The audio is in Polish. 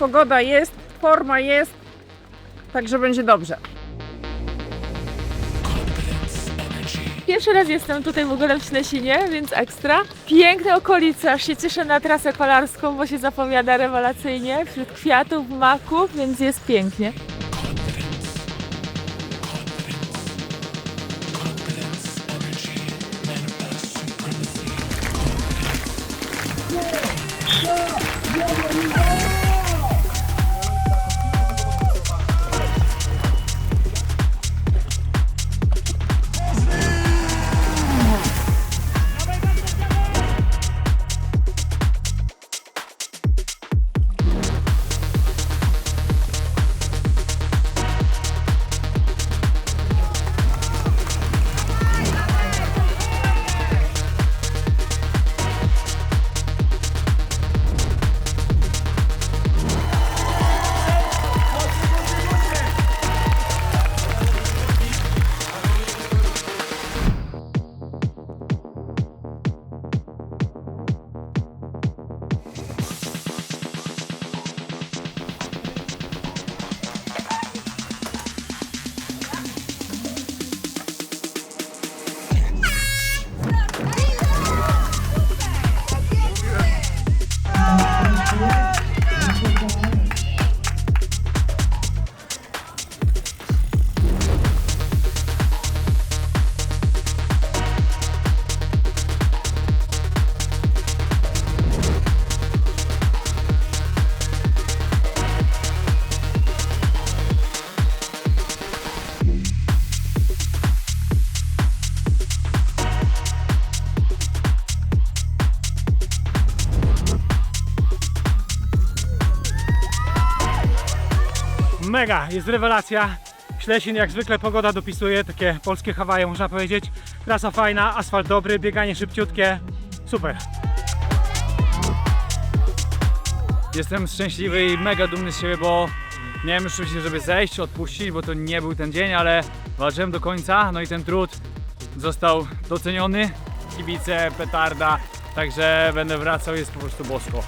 pogoda jest, forma jest, także będzie dobrze. Pierwszy raz jestem tutaj w ogóle w Ślesinie, więc ekstra. Piękne okolice, aż się cieszę na trasę kolarską, bo się zapowiada rewelacyjnie. Wśród kwiatów, maków, więc jest pięknie. Mega, jest rewelacja. Ślesin jak zwykle pogoda dopisuje, takie polskie Hawaje można powiedzieć. Trasa fajna, asfalt dobry, bieganie szybciutkie. Super. Jestem szczęśliwy i mega dumny z siebie, bo miałem już myśli, żeby zejść, odpuścić, bo to nie był ten dzień, ale walczyłem do końca, no i ten trud został doceniony. Kibice, petarda, także będę wracał, jest po prostu bosko.